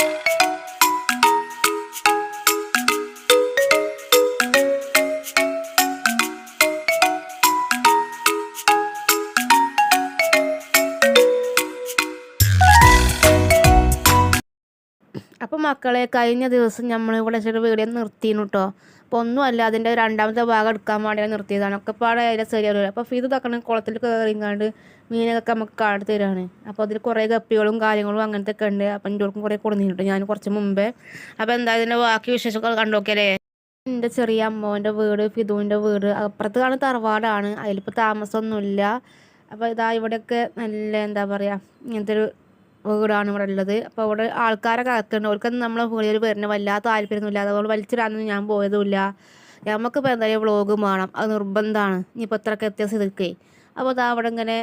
അപ്പോൾ മക്കളെ കഴിഞ്ഞ ദിവസം നമ്മൾ ഇവിടെ ചെറിയ വീഡിയോ നിർത്തിയിരുന്നു കേട്ടോ അപ്പോൾ ഒന്നുമല്ല അതിന്റെ രണ്ടാമത്തെ ഭാഗം എടുക്കാൻ വേണ്ടി നിർത്തിയതാണ്. ഒക്കെ പാടെ അതിന്റെ ശരിയല്ലോ അപ്പോൾ ഫീത് തക്കണ കുളത്തിൽ കയറിങ്ങാണ്ട് മീനൊക്കെ നമുക്ക് കാട് തരാണ്. അപ്പോൾ അതിൽ കുറേ ഗപ്പികളും കാര്യങ്ങളും അങ്ങനത്തെ ഒക്കെ ഉണ്ട്. അപ്പം എന്റെ കുറേ കൊടുത്തിട്ടുണ്ട് ഞാൻ കുറച്ച് മുമ്പേ. അപ്പോൾ എന്താ ഇതിന്റെ ബാക്കി വിശേഷമൊക്കെ കണ്ടോക്കിയല്ലേ എന്റെ ചെറിയ അമ്മോന്റെ വീട് ഫിദുവിന്റെ വീട് അപ്പുറത്ത് കാണുന്ന തറവാടാണ്. അതിലിപ്പോൾ താമസമൊന്നുമില്ല. അപ്പോൾ ഇതാ ഇവിടെയൊക്കെ നല്ല എന്താ പറയുക ഇങ്ങനത്തെ ഒരു വീടാണ് ഇവിടെ ഉള്ളത്. അപ്പോൾ അവിടെ ആൾക്കാരൊക്കെ അകത്തുണ്ട് അവർക്കൊന്നും നമ്മളെ വീഡിയോയിൽ വരുന്ന വല്ലാത്ത താല്പര്യമൊന്നുമില്ല. അതുകൊണ്ട് വലിച്ചിടാനൊന്നും ഞാൻ പോയതുമില്ല. നമുക്കിപ്പോൾ എന്തായാലും വ്ളോഗ് വേണം. അത് നിർബന്ധമാണ്. ഇനിയിപ്പോൾ ഇത്രയൊക്കെ എത്തിയ സ്ഥിതിക്കേ അപ്പോൾ അതാ അവിടെ ഇങ്ങനെ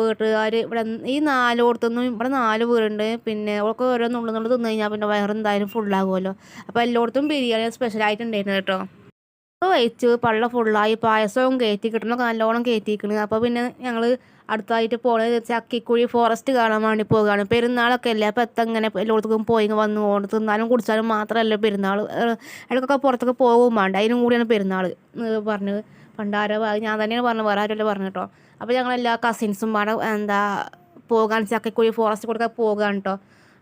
വീട്ടുകാർ ഇവിടെ ഈ നാലോടത്തുനിന്നും ഇവിടെ നാല് വീടുണ്ട്. പിന്നെ അവൾക്ക് ഓരോ നുള്ളുന്നുള്ളു തിന്നു കഴിഞ്ഞാൽ പിന്നെ വയറെന്തായാലും ഫുള്ളാകുമല്ലോ അപ്പോൾ എല്ലായിടത്തും ബിരിയാണി സ്പെഷ്യൽ ഉണ്ടായിരുന്നു കേട്ടോ. വെച്ച് പള്ള ഫുള്ളായി പായസവും കയറ്റി കിട്ടണമൊക്കെ നല്ലോണം കയറ്റിക്കണ് അപ്പോൾ പിന്നെ ഞങ്ങൾ അടുത്തായിട്ട് പോണത് ചക്കിക്കുഴി ഫോറസ്റ്റ് കാണാൻ വേണ്ടി പോകുകയാണ് പെരുന്നാളൊക്കെ അല്ലേ? അപ്പോൾ എത്ത ഇങ്ങനെ എല്ലായിടത്തേക്കും പോയി വന്ന് കൊണ്ട് തിന്നാലും കുടിച്ചാലും മാത്രമല്ല പെരുന്നാൾ ഇടയ്ക്കൊക്കെ പുറത്തൊക്കെ പോകും വേണ്ട അതിനും കൂടിയാണ് പെരുന്നാൾ പറഞ്ഞത് പണ്ടാരോ ഞാൻ തന്നെയാണ് പറഞ്ഞു. വേറെ ആരുമല്ല പറഞ്ഞു കേട്ടോ അപ്പോൾ ഞങ്ങൾ എല്ലാ കസിൻസും പാടെ എന്താ പോകാൻ ചക്കക്കുഴി ഫോറസ്റ്റ് കൊടുക്കാൻ പോകാൻ കേട്ടോ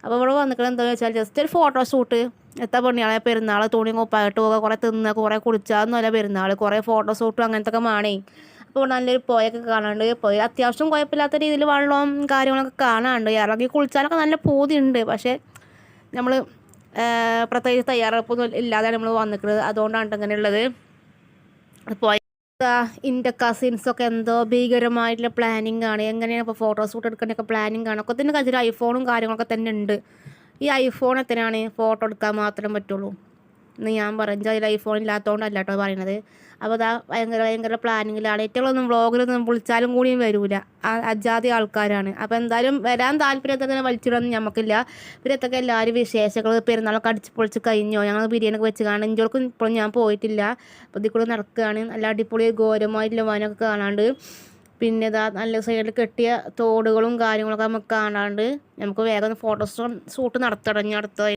അപ്പോൾ ഇവിടെ വന്നിട്ട് എന്താണെന്ന് വെച്ചാൽ ജസ്റ്റ് ഒരു ഫോട്ടോ ഷൂട്ട് എത്ര പണിയാളെ? പെരുന്നാൾ തുണി കൊപ്പായിട്ട് പോകുക കുറേ തിന്നുക കുറേ കുടിച്ചാന്നല്ല പെരുന്നാൾ കുറേ ഫോട്ടോ ഷൂട്ടും അങ്ങനത്തെ ഒക്കെ മാണേ. അപ്പോൾ നല്ലൊരു പുഴയൊക്കെ കാണാണ്ട് പുഴ അത്യാവശ്യം കുഴപ്പമില്ലാത്ത രീതിയിൽ വെള്ളവും കാര്യങ്ങളൊക്കെ കാണാണ്ട്. ഇറങ്ങി കുളിച്ചാലൊക്കെ നല്ല പൂതിയുണ്ട്. പക്ഷേ നമ്മൾ പ്രത്യേകിച്ച് തയ്യാറെടുപ്പൊന്നും ഇല്ലാതെ നമ്മൾ വന്നിട്ടുള്ളത് അതുകൊണ്ടാണ് ഇങ്ങനെയുള്ളത് പോയ എന്റെ കസിൻസൊക്കെ എന്തോ ഭീകരമായിട്ടുള്ള പ്ലാനിങ് ആണ്. എങ്ങനെയാണ് ഇപ്പോൾ ഫോട്ടോ ഷൂട്ട് എടുക്കാനൊക്കെ പ്ലാനിങ് ആണ്. ഒക്കെ തന്നെ കയ്യിൽ ഐഫോണും കാര്യങ്ങളൊക്കെ തന്നെ ഉണ്ട്. ഈ ഐഫോൺ എത്രയാണ്? ഫോട്ടോ എടുക്കാൻ മാത്രം പറ്റുള്ളൂ. എന്ന് ഞാൻ പറഞ്ഞു അതിൽ ഐഫോൺ ഇല്ലാത്തതുകൊണ്ടല്ല കേട്ടോ പറയുന്നത് അപ്പോൾ അതാ ഭയങ്കര ഭയങ്കര പ്ലാനിങ്ങിലാണ് ഏറ്റവും വ്ളോഗിലൊന്നും വിളിച്ചാലും കൂടിയും വരില്ല അജാതി ആൾക്കാരാണ്. അപ്പോൾ എന്തായാലും വരാൻ തന്നെ വലിച്ചിടൊന്നും നമുക്കില്ല ഇവരത്തൊക്കെ എല്ലാവരും വിശേഷങ്ങൾ പെരുന്നാളൊക്കെ അടിച്ച് പൊളിച്ച് കഴിഞ്ഞോ? ഞങ്ങൾ ബിരിയാണിയൊക്കെ വെച്ച് കാണാൻ ഇഞ്ചോൾക്കും ഇപ്പോഴും ഞാൻ പോയിട്ടില്ല. അപ്പോൾ ഇതിൽ കൂടെ നടക്കുകയാണ് നല്ല അടിപൊളി ഘോരമായിട്ടുള്ള വനമൊക്കെ കാണാണ്ട്. പിന്നെ ഇതാ നല്ല സൈഡിൽ കെട്ടിയ തോടുകളും കാര്യങ്ങളൊക്കെ നമുക്ക് കാണാണ്ട് നമുക്ക് വേഗം ഫോട്ടോ ഷൂട്ട് നടത്തണം അടുത്ത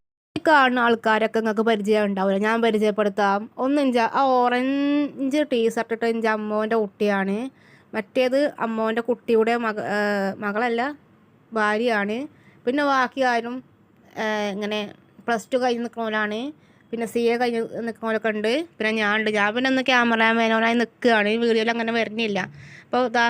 കാണുന്ന ആൾക്കാരൊക്കെ നിങ്ങൾക്ക് പരിചയം ഉണ്ടാവില്ല ഞാൻ പരിചയപ്പെടുത്താം. ഒന്ന് ഇഞ്ച ആ ഓറഞ്ച് ടീഷർട്ട് ഇട്ട ഇഞ്ച അമ്മോന്റെ കുട്ടിയാണ്. മറ്റേത് അമ്മോന്റെ കുട്ടിയുടെ മക മകളല്ല ഭാര്യയാണ്. പിന്നെ ബാക്കി ആരും ഇങ്ങനെ പ്ലസ് ടു കഴിഞ്ഞ് നിൽക്കുന്നവരാണ് പിന്നെ സി എ കഴിഞ്ഞ് നിൽക്കുന്നവരൊക്കെ ഉണ്ട്. പിന്നെ ഞാനുണ്ട് ഞാൻ പിന്നെ ഒന്ന് ക്യാമറാമാനോനായി നിൽക്കുകയാണ് വീഡിയോയിൽ അങ്ങനെ വരുന്നില്ല. അപ്പോൾ ഇതാ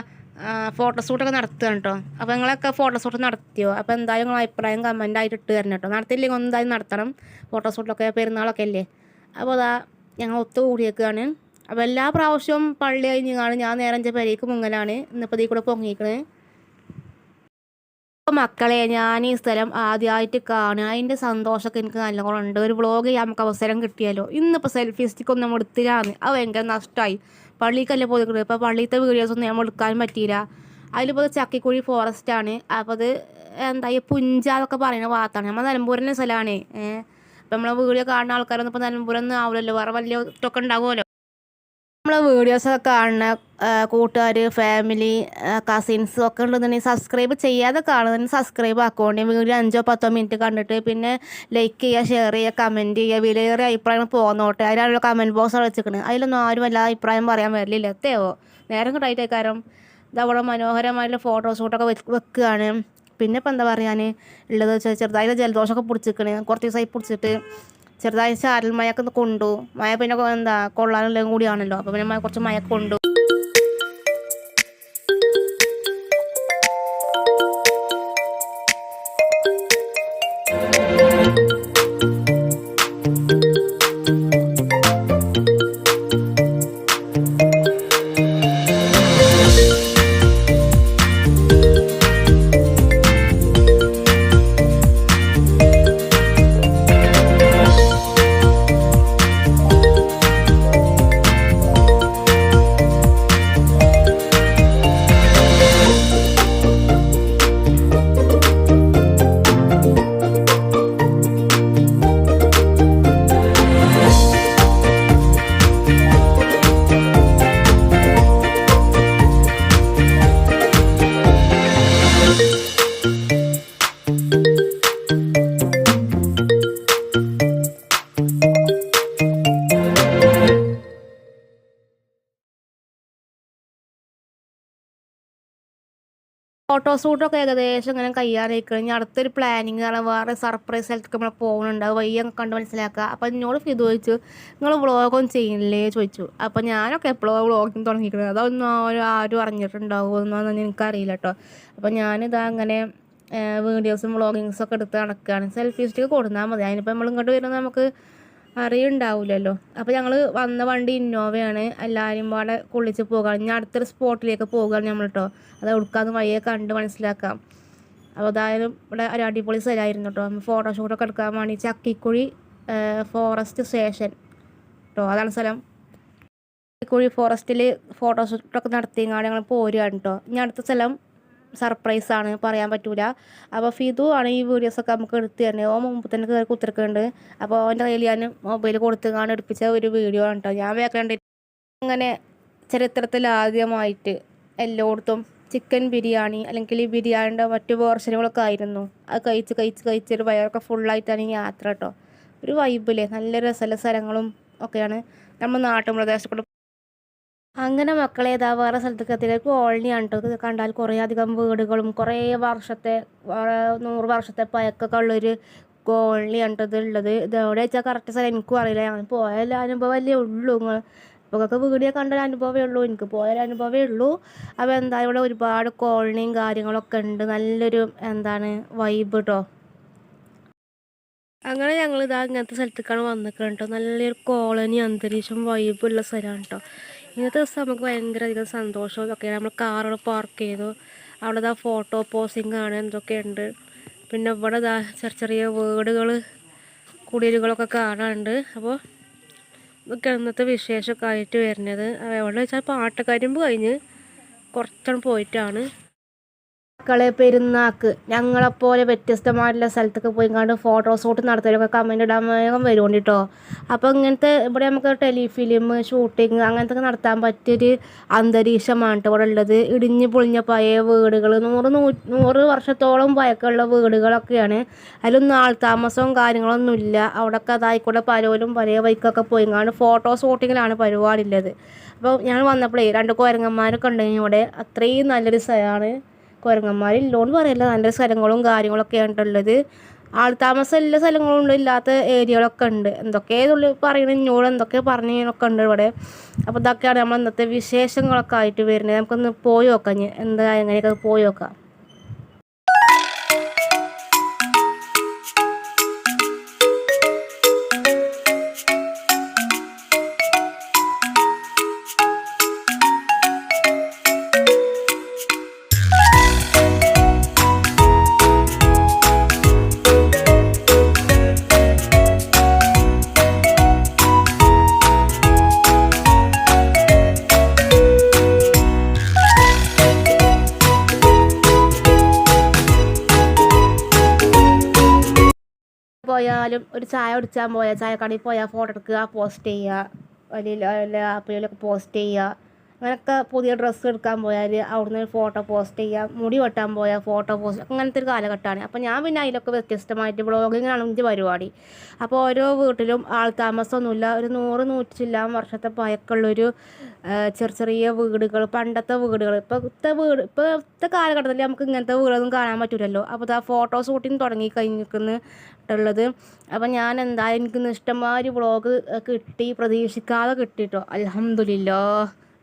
ഫോട്ടോഷൂട്ടൊക്കെ നടത്തുകയാണ് കേട്ടോ അപ്പോൾ നിങ്ങളൊക്കെ ഫോട്ടോഷൂട്ട് നടത്തിയോ? അപ്പോൾ എന്തായാലും നിങ്ങൾ അഭിപ്രായം കമന്റ് ആയിട്ട് ഇട്ട് തരണം കേട്ടോ നടത്തില്ലെങ്കിൽ എന്തായാലും നടത്തണം. ഫോട്ടോഷൂട്ടിലൊക്കെ പെരുന്നാളൊക്കെ അല്ലേ? അപ്പോൾ അതാ ഞങ്ങൾ ഒത്തുകൂടിയേക്കാണ്. അപ്പോൾ എല്ലാ പ്രാവശ്യവും പള്ളി കഴിഞ്ഞാണ് ഞാൻ നേരം പെരേക്ക് മുങ്ങലാണ്. ഇന്നിപ്പോൾ ഇതിൽ കൂടെ പൊങ്ങിക്കണേ. മക്കളെ ഞാൻ ഈ സ്ഥലം ആദ്യമായിട്ട് കാണുക. അതിന്റെ സന്തോഷമൊക്കെ എനിക്ക് നല്ലോണം ഉണ്ട്. ഒരു വ്ളോഗ് ചെയ്യാൻ നമുക്ക് അവസരം കിട്ടിയാലോ? ഇന്നിപ്പോൾ സെൽഫി സ്റ്റിക്ക് ഒന്നും എടുത്തില്ലാന്ന്. അത് ഭയങ്കര നഷ്ടമായി പള്ളിക്കല്ലേ പോയിക്കുന്നത് ഇപ്പോൾ പള്ളിയിലത്തെ വീഡിയോസൊന്നും നമ്മൾ എടുക്കാൻ പറ്റിയില്ല. അതിലിപ്പോൾ ചക്കിക്കുഴി ഫോറസ്റ്റ് ആണ്. അപ്പോൾ അത് എന്താ ഈ പുഞ്ച എന്നൊക്കെ പറയുന്ന ഭാഗത്താണ്. നമ്മൾ നിലമ്പൂരിന്റെ സ്ഥലമാണ്. ഏഹ് അപ്പം നമ്മളെ വീഡിയോ കാണുന്ന ആൾക്കാരൊന്നും ഇപ്പോൾ നിലമ്പൂരൊന്നും ആവില്ലല്ലോ വേറെ വലിയ ഇതൊക്കെ ഉണ്ടാകുമല്ലോ നമ്മളെ വീഡിയോസൊക്കെ കാണുന്ന കൂട്ടുകാർ ഫാമിലി കസിൻസ് ഒക്കെ ഉണ്ടെന്നുണ്ടെങ്കിൽ സബ്സ്ക്രൈബ് ചെയ്യാതെ കാണുന്നതിന് സബ്സ്ക്രൈബ് ആക്കുകൊണ്ട് വീഡിയോ അഞ്ചോ പത്തോ മിനിറ്റ് കണ്ടിട്ട് പിന്നെ ലൈക്ക് ചെയ്യുക ഷെയർ ചെയ്യുക കമന്റ് ചെയ്യുക. വിലയേറിയ അഭിപ്രായങ്ങൾ പോകുന്നോട്ടെ അതിനുള്ള കമന്റ് ബോക്സ് വെച്ചിരിക്കുന്നത് അതിലൊന്നും ആരും എല്ലാ അഭിപ്രായം പറയാൻ വരില്ല. എത്തയോ നേരം കിട്ടായിട്ട് കാരം ഇതവിടെ മനോഹരമായിട്ടുള്ള ഫോട്ടോഷൂട്ടൊക്കെ വെക്കുകയാണ്. പിന്നെ ഇപ്പം എന്താ പറയാൻ ഉള്ളത് വെച്ചാൽ ചെറുതായിട്ട് ജലദോഷമൊക്കെ പിടിച്ചിരിക്കണേ. കുറച്ച് ദിവസമായി പിടിച്ചിട്ട് ചെറുതായി ചാരൽ മഴയൊക്കെ കൊണ്ടു. മഴ പിന്നെ എന്താ കൊള്ളാനുള്ള കൂടിയാണല്ലോ. അപ്പോൾ പിന്നെ കുറച്ച് മഴ കൊണ്ടു. ഫോട്ടോ ഷൂട്ടൊക്കെ ഏകദേശം ഇങ്ങനെ കയ്യാറായി ഇനി അടുത്തൊരു പ്ലാനിങ് ആണ് വേറെ സർപ്രൈസ് സ്ഥലത്തൊക്കെ നമ്മൾ പോകുന്നുണ്ട് അത് വയ്യ കണ്ട് മനസ്സിലാക്കുക അപ്പം എന്നോട് ഫിദു ചോദിച്ചു നിങ്ങൾ വ്ളോഗൊന്നും ചെയ്യില്ലേ? ചോദിച്ചു. അപ്പം ഞാനൊക്കെ എപ്പോഴോ വ്ളോഗിങ് തുടങ്ങിയിരിക്കുന്നത് അതൊന്നും ആരും അറിഞ്ഞിട്ടുണ്ടാവുമെന്നൊന്നും എനിക്കറിയില്ല കേട്ടോ അപ്പം ഞാനിതാ അങ്ങനെ വീഡിയോസും വ്ളോഗിങ്സും ഒക്കെ എടുത്ത് നടക്കുകയാണ് സെൽഫി സ്റ്റിക്ക് കൊടുത്താൽ മതി. അതിനിപ്പോൾ നമ്മൾ ഇങ്ങോട്ട് വരുന്നത് നമുക്ക് അറിയുണ്ടാവില്ലല്ലോ അപ്പോൾ ഞങ്ങൾ വന്ന വണ്ടി ഇന്നോവയാണ്. എല്ലാവരും പാടെ കുളിച്ച് പോകാം. ഇനി അടുത്തൊരു സ്പോട്ടിലേക്ക് പോകുകയാണ് നമ്മൾ കേട്ടോ അത് എടുക്കാന്ന് വഴിയെ കണ്ട് മനസ്സിലാക്കാം. അപ്പോൾ അതായാലും ഇവിടെ ഒരു അടിപൊളി സ്ഥലമായിരുന്നു കേട്ടോ ഫോട്ടോഷൂട്ടൊക്കെ എടുക്കാൻ വേണ്ടി ചക്കിക്കുഴി ഫോറസ്റ്റ് സ്റ്റേഷൻ കേട്ടോ അതാണ് സ്ഥലം. ചക്കിക്കുഴി ഫോറസ്റ്റിൽ ഫോട്ടോഷൂട്ടൊക്കെ നടത്തിയങ്ങാണ്ട് ഞങ്ങൾ പോരുകയാണ് കേട്ടോ ഇനി അടുത്ത സ്ഥലം സർപ്രൈസ് ആണ് പറയാൻ പറ്റൂല. അപ്പോൾ ഫിദു ആണ് ഈ വീഡിയോസൊക്കെ നമുക്ക് എടുത്ത് തന്നെ. ഓ മുമ്പ് തന്നെ കയറി കുത്തിരിക്കുന്നുണ്ട്. അപ്പോൾ അവന്റെ കയ്യിൽ ഞാൻ മൊബൈൽ കൊടുത്തുകാണ് എടുപ്പിച്ച ഒരു വീഡിയോ ആണ് കേട്ടോ ഞാൻ വേക്കണ്ട അങ്ങനെ ചരിത്രത്തിൽ ആദ്യമായിട്ട് എല്ലായിടത്തും ചിക്കൻ ബിരിയാണി അല്ലെങ്കിൽ ഈ ബിരിയാണിന്റെ മറ്റു പോർഷനുകളൊക്കെ ആയിരുന്നു. അത് കഴിച്ച് കഴിച്ച് കഴിച്ച് ഒരു വയറൊക്കെ ഫുള്ളായിട്ടാണ് ഈ യാത്ര കേട്ടോ ഒരു വൈബില്ലേ നല്ല രസമുള്ള സ്ഥലങ്ങളും ഒക്കെയാണ്. നമ്മൾ നാട്ടും പ്രദേശത്ത് അങ്ങനെ മക്കളെ ഏതാ വേറെ സ്ഥലത്തേക്ക് എത്തിയത് കോളനിയാണ് കണ്ടാൽ കുറേ അധികം വീടുകളും കുറേ വർഷത്തെ നൂറ് വർഷത്തെ പഴക്കമൊക്കെ ഉള്ളൊരു കോളനിയാണ് കേട്ടോ ഇതുള്ളത് ഇത് എവിടെ വെച്ചാൽ കറക്റ്റ് സ്ഥലം എനിക്കും അറിയില്ല. ഞാൻ അനുഭവം അനുഭവമല്ലേ ഉള്ളൂ. നിങ്ങൾ ഇപ്പൊക്കെ വീഡിയോ കണ്ടൊരു അനുഭവമേ ഉള്ളൂ. എനിക്ക് പോയൊരു അനുഭവമേ ഉള്ളൂ. അപ്പോൾ എന്താ ഇവിടെ ഒരുപാട് കോളനിയും കാര്യങ്ങളൊക്കെ ഉണ്ട്. നല്ലൊരു എന്താണ് വൈബ് കേട്ടോ അങ്ങനെ ഞങ്ങൾ ഇതാ ഇങ്ങനത്തെ സ്ഥലത്തേക്കാണ് വന്നിരിക്കുന്നത് കേട്ടോ നല്ലൊരു കോളനി അന്തരീക്ഷം വൈബുള്ള സ്ഥലമാണ് കേട്ടോ ഇന്നത്തെ ദിവസം നമുക്ക് ഭയങ്കര അധികം സന്തോഷവും ഇതൊക്കെയാണ് നമ്മൾ കാറുകൾ പാർക്ക് ചെയ്തു. അവിടെ ഇതാ ഫോട്ടോ പോസിങ് ആണ് എന്തൊക്കെ ഉണ്ട്. പിന്നെ ഇവിടെ ഇതാ ചെറിയ ചെറിയ വീടുകൾ കുടിലുകളൊക്കെ കാണാനുണ്ട്. അപ്പോൾ ഇതൊക്കെ ഇന്നത്തെ വിശേഷമൊക്കെ ആയിട്ട് വരുന്നത്. എവിടെ വെച്ചാൽ പാട്ടക്കരിമ്പ് കഴിഞ്ഞ് കുറച്ചാണ് പോയിട്ടാണ്. മക്കളെ പെരുന്നാക്ക്. ഞങ്ങളെപ്പോലെ വ്യത്യസ്തമായിട്ടുള്ള സ്ഥലത്തൊക്കെ പോയി കണ്ട് ഫോട്ടോ ഷൂട്ട് നടത്തലൊക്കെ കമന്റ് ഇടാൻ വേഗം വരും കേട്ടോ അപ്പോൾ ഇങ്ങനത്തെ ഇവിടെ നമുക്ക് ടെലിഫിലിം ഷൂട്ടിങ് അങ്ങനത്തെ നടത്താൻ പറ്റിയൊരു അന്തരീക്ഷമാണ് ഇവിടെ ഉള്ളത്. ഇടിഞ്ഞു പൊളിഞ്ഞ പഴയ വീടുകൾ നൂറ് നൂറ് വർഷത്തോളം പഴക്കമുള്ള വീടുകളൊക്കെയാണ്. അതിലൊന്നും ആൾ താമസവും കാര്യങ്ങളൊന്നുമില്ല അവിടെയൊക്കെ അതായിക്കൂടെ പലരും പഴയ വൈക്കൊക്കെ പോയി കണ്ട് ഫോട്ടോ ഷൂട്ടിങ്ങിലാണ് പരിപാടി ഉള്ളത്. അപ്പോൾ ഞാൻ വന്നപ്പോഴേ രണ്ട് കുരങ്ങന്മാരൊക്കെ ഉണ്ടെങ്കിൽ ഇവിടെ അത്രയും നല്ലൊരു സ്ഥലമാണ്. കുരങ്ങന്മാരില്ലോന്ന് പറയില്ല നല്ല സ്ഥലങ്ങളും കാര്യങ്ങളൊക്കെ ഉള്ളത് ആൾ താമസം എല്ലാ സ്ഥലങ്ങളും ഇല്ലാത്ത ഏരിയകളൊക്കെ ഉണ്ട്. എന്തൊക്കെ ഉള്ളിൽ പറയണ ഇന്നോട് എന്തൊക്കെ പറഞ്ഞൊക്കെ ഉണ്ട് ഇവിടെ. അപ്പോൾ ഇതൊക്കെയാണ് നമ്മൾ ഇന്നത്തെ വിശേഷങ്ങളൊക്കെ ആയിട്ട് വരുന്നത്. നമുക്കൊന്ന് പോയി നോക്കാം എന്താ എങ്ങനെയൊക്കെ പോയി നോക്കാം. പോയാലും ഒരു ചായ കുടിച്ചാൽ പോയാൽ ചായക്കടയിൽ പോയാൽ ഫോട്ടോ എടുക്കുക പോസ്റ്റ് ചെയ്യുക വലിയ വല്ല ആപ്പിലൊക്കെ പോസ്റ്റ് ചെയ്യുക. അങ്ങനെയൊക്കെ പുതിയ ഡ്രസ്സ് എടുക്കാൻ പോയാൽ അവിടുന്ന് ഫോട്ടോ പോസ്റ്റ് ചെയ്യാം മുടി വെട്ടാൻ പോയാൽ ഫോട്ടോ പോസ്റ്റ് അങ്ങനത്തെ ഒരു കാലഘട്ടമാണ്. അപ്പോൾ ഞാൻ പിന്നെ അതിലൊക്കെ വ്യത്യസ്തമായിട്ട് ബ്ലോഗിങ്ങാണ് എന്റെ പരിപാടി. അപ്പോൾ ഓരോ വീട്ടിലും ആൾ താമസമൊന്നുമില്ല ഒരു നൂറ് നൂറ്റിച്ചില്ലാൻ വർഷത്തെ പഴക്കമുള്ളൊരു ചെറിയ ചെറിയ വീടുകൾ പണ്ടത്തെ വീടുകൾ. ഇപ്പോഴത്തെ വീട് ഇപ്പോഴത്തെ കാലഘട്ടത്തിൽ നമുക്ക് ഇങ്ങനത്തെ വീടൊന്നും കാണാൻ പറ്റില്ലല്ലോ അപ്പോൾ ആ ഫോട്ടോ ഷൂട്ടിങ് തുടങ്ങി കഴിഞ്ഞിരിക്കുന്നുള്ളത് അപ്പോൾ ഞാൻ എന്തായാലും എനിക്ക് ഒരു വ്ളോഗ് കിട്ടി പ്രതീക്ഷിക്കാതെ കിട്ടിയിട്ടോ അലഹമില്ല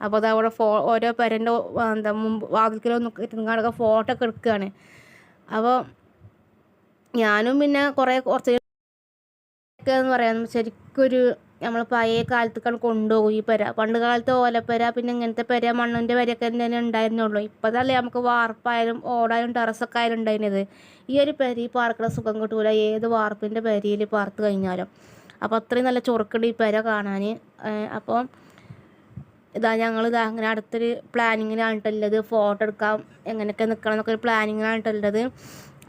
അപ്പോൾ അത് അവിടെ ഫോ ഓരോ പേരന്റെ എന്താ മുമ്പ് വാതിൽക്കലൊന്നും ഇരുന്നാണ്ടൊക്കെ ഫോട്ടോ ഒക്കെ എടുക്കുകയാണ്. അപ്പോൾ ഞാനും പിന്നെ കുറേ കുറച്ച് എന്ന് പറയാൻ ശരിക്കൊരു നമ്മൾ പഴയ കാലത്തേക്കാണ് കൊണ്ടുപോകും ഈ പെര. പണ്ട് കാലത്ത് ഓലപ്പെര പിന്നെ ഇങ്ങനത്തെ പെര മണ്ണിന്റെ പെരയൊക്കെ തന്നെ ഉണ്ടായിരുന്നുള്ളൂ. ഇപ്പോഴല്ലേ നമുക്ക് വാർപ്പായാലും ഓടായാലും ടെറസൊക്കെ ആയാലും ഉണ്ടായിരുന്നത്. ഈ ഒരു പെരി പാർക്കുന്ന സുഖം കിട്ടൂല. ഏത് വാർപ്പിന്റെ പെരയിൽ പാർത്ത് കഴിഞ്ഞാലും. അപ്പോൾ അത്രയും നല്ല ചൊറുക്കുണ്ട് ഈ പെര കാണാൻ. അപ്പോൾ ഇതാ ഞങ്ങൾ ഇതാ അങ്ങനെ അടുത്തൊരു പ്ലാനിങ്ങിനാണിട്ടുള്ളത് ഫോട്ടോ എടുക്കാം എങ്ങനെയൊക്കെ നിൽക്കണം എന്നൊക്കെ ഒരു പ്ലാനിങ്ങിനാണിട്ടുള്ളത്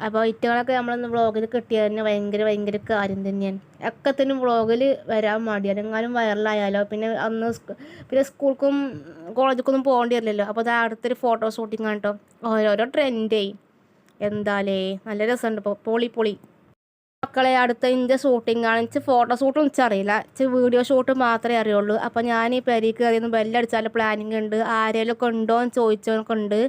അപ്പോൾ ഇറ്റകളൊക്കെ നമ്മളൊന്ന് വ്ളോഗിൽ കിട്ടിയത് തന്നെ ഭയങ്കര ഭയങ്കര കാര്യം തന്നെയാണ്. ഒക്കെ ഒക്കത്തിനും വ്ളോഗിൽ വരാൻ മടിയാണ് എങ്ങാനും വൈറലായാലോ പിന്നെ അന്ന് പിന്നെ സ്കൂൾക്കും കോളേജിലേക്കൊന്നും പോകേണ്ടി വരില്ലല്ലോ. അപ്പോൾ അത് അടുത്തൊരു ഫോട്ടോ ഷൂട്ടിംഗ് ആണ് കേട്ടോ ഓരോരോ ട്രെൻഡേ എന്താലേ നല്ല രസമുണ്ട് ഇപ്പോൾ പൊളി പൊളി മക്കളെ അടുത്ത ഇന്റെ ഷൂട്ടിംഗ് ആണ്. എനിക്ക് ഫോട്ടോ ഷൂട്ടും അറിയില്ല. എനിക്ക് വീഡിയോ ഷൂട്ട് മാത്രമേ അറിയുള്ളൂ. അപ്പോൾ ഞാൻ ഈ പെരീക്ക് കയറിയൊന്ന് ബെല്ലടിച്ചാൽ പ്ലാനിങ് ഉണ്ട്. ആരെങ്കിലും ഉണ്ടോ എന്ന് ചോദിച്ചവനൊക്കെ ഉണ്ട്.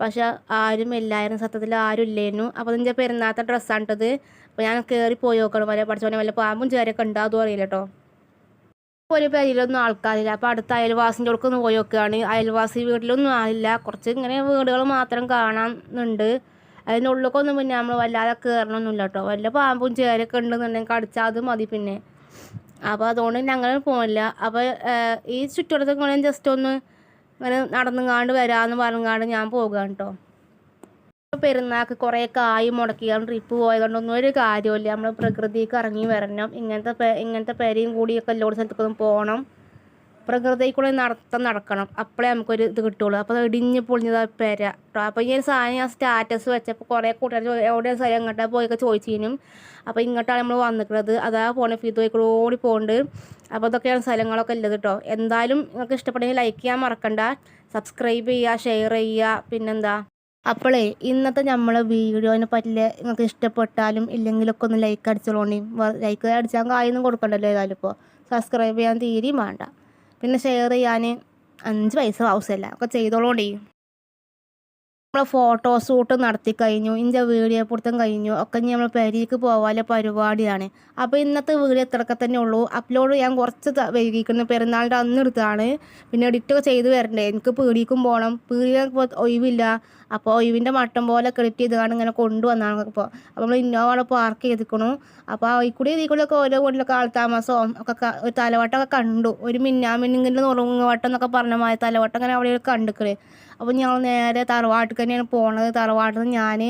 പക്ഷെ ആരും ഇല്ലായിരുന്നു. സത്യത്തിൽ ആരും ഇല്ലായിരുന്നു അപ്പോൾ ഇതിന്റെ പെരുന്നാത്ത ഇട്ടത് അപ്പോൾ ഞാൻ കയറി പോയി നോക്കണം. വല്ല പഠിച്ചോനെ വല്ല പാമ്പും ചേരൊക്കെ ഉണ്ടോ അതും അറിയില്ല കേട്ടോ ഒരു പേരിലൊന്നും ആൾക്കാരില്ല. അപ്പോൾ അടുത്ത അയൽവാസിന്റെ അടുക്കൊന്ന് പോയി നോക്കുകയാണ് അയൽവാസി വീട്ടിലൊന്നും ആളില്ല. കുറച്ച് ഇങ്ങനെ വീടുകൾ മാത്രം കാണാനുണ്ട് അതിനുള്ളിലേക്കൊന്നും പിന്നെ നമ്മൾ വല്ലാതെ കയറണമൊന്നുമില്ല കേട്ടോ വല്ല പാമ്പും ചേരൊക്കെ ഉണ്ടെന്നുണ്ടെങ്കിൽ കടിച്ചാൽ അത് മതി പിന്നെ. അപ്പോൾ അതുകൊണ്ട് ഞങ്ങൾ പോകില്ല അപ്പോൾ ഈ ചുറ്റുവട്ടത്തൊക്കെ ജസ്റ്റ് ഒന്ന് ഇങ്ങനെ നടന്നുങ്ങാണ്ട് വരാമെന്ന് പറഞ്ഞാണ്ട് ഞാൻ പോകുകയാണ് കേട്ടോ പെരുന്നാൾക്ക് കുറേ കായ് മുടക്കിയാണ്. ട്രിപ്പ് പോയതുകൊണ്ടൊന്നും ഒരു കാര്യമില്ല നമ്മൾ പ്രകൃതിക്ക് ഇറങ്ങി വരണം. ഇങ്ങനത്തെ ഇങ്ങനത്തെ പേരെയും കൂടിയൊക്കെ എല്ലാ സ്ഥലത്തേക്കൊന്നും പോകണം കൂടെ നടത്തം നടക്കണം. അപ്പോഴേ നമുക്കൊരു ഇത് കിട്ടുള്ളൂ. അപ്പോൾ ഇടിഞ്ഞ് പൊളിഞ്ഞതാ പേര. കേട്ടോ അപ്പോൾ ഈ ഒരു സാധനം ഞാൻ സ്റ്റാറ്റസ് വെച്ചപ്പോൾ കുറേ കൂട്ടുകാർ എവിടെ സ്ഥലം എങ്ങോട്ടാണ് പോയൊക്കെ ചോദിച്ചതിനും അപ്പോൾ ഇങ്ങോട്ടാണ് നമ്മൾ വന്നിട്ടുള്ളത് അതാ പോണ. ഫീതോയ്ക്കൂടെ കൂടെ ഓടി പോകുന്നുണ്ട് അപ്പോൾ അതൊക്കെയാണ് സ്ഥലങ്ങളൊക്കെ ഉള്ളത് കേട്ടോ എന്തായാലും നിങ്ങൾക്ക് ഇഷ്ടപ്പെട്ടെങ്കിൽ ലൈക്ക് ചെയ്യാൻ മറക്കണ്ട. സബ്സ്ക്രൈബ് ചെയ്യുക ഷെയർ ചെയ്യുക പിന്നെന്താ? അപ്പോളേ ഇന്നത്തെ നമ്മളെ വീഡിയോനെ പറ്റില്ല നിങ്ങൾക്ക് ഇഷ്ടപ്പെട്ടാലും ഇല്ലെങ്കിലൊക്കെ ഒന്ന് ലൈക്ക് അടിച്ചോളൂ ലൈക്ക് അടിച്ചാൽ കായൊന്നും കൊടുക്കണ്ടല്ലോ ഏതായാലും ഇപ്പോൾ സബ്സ്ക്രൈബ് ചെയ്യാൻ തീരെയും വേണ്ട. പിന്നെ ഷെയർ ചെയ്യാൻ അഞ്ച് പൈസ ആവശ്യമില്ല ഒക്കെ ചെയ്തോളോണ്ടി നമ്മളെ ഫോട്ടോ ഷൂട്ട് നടത്തി കഴിഞ്ഞു ഇന്റെ വീഡിയോ പുറത്തും കഴിഞ്ഞു ഒക്കെ ഇനി നമ്മൾ പെരീക്ക് പോകാനുള്ള പരിപാടിയാണ്. അപ്പോൾ ഇന്നത്തെ വീഡിയോ ഇത്രയൊക്കെ തന്നെ ഉള്ളൂ. അപ്ലോഡ് ചെയ്യാൻ കുറച്ച് വൈകിക്കുന്നു പെരുന്നാളിന്റെ അന്ന് എടുത്താണ്. പിന്നെ എഡിറ്റൊക്കെ ചെയ്ത് വരണ്ടേ. എനിക്ക് പീടിക്കും പോകണം പീടിക ഒഴിവില്ല. അപ്പോൾ ഒഴിവിന്റെ മട്ടം പോലെ ക്രെഡിറ്റ് ചെയ്താണ് ഇങ്ങനെ കൊണ്ടുവന്നാണ് ഇപ്പോൾ അപ്പോൾ നമ്മൾ ഇന്നോവാണ് പാർക്ക് ചെയ്തിക്കണു അപ്പോൾ ഈ കൂടി ഇതിൽ കൂടിയൊക്കെ ഓരോ വീട്ടിലൊക്കെ ആൾത്താമസവും ഒക്കെ ഒരു തലവട്ടമൊക്കെ കണ്ടു. ഒരു മിന്നാമിന്നിങ്ങനെ നുറുങ്ങുവട്ടം എന്നൊക്കെ പറഞ്ഞ മാതിരി തലവട്ടം അങ്ങനെ അവിടെ കണ്ടിക്കണേ. അപ്പോൾ ഞങ്ങൾ നേരെ തറവാട്ടിൽ തന്നെയാണ് പോണത്. തറവാട്ടിൽ നിന്ന് ഞാൻ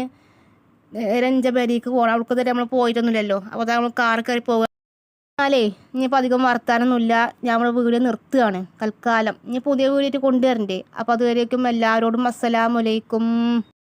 രഞ്ജബരിക്ക് പോകണം അവൾക്ക് തന്നെ നമ്മൾ പോയിട്ടൊന്നുമില്ലല്ലോ. അപ്പോൾ നമ്മൾ കാർ കയറി പോകുക എന്നാലേ ഇനിയിപ്പോൾ അധികം വർത്താനൊന്നുമില്ല. ഞാൻ നമ്മുടെ വീഡിയോ നിർത്തുകയാണ്. തൽക്കാലം. ഇനി പുതിയ വീഡിയോ കൊണ്ടുവരണ്ടേ? അപ്പോൾ അതുവരേക്കും എല്ലാവരോടും അസ്സലാമലൈക്കും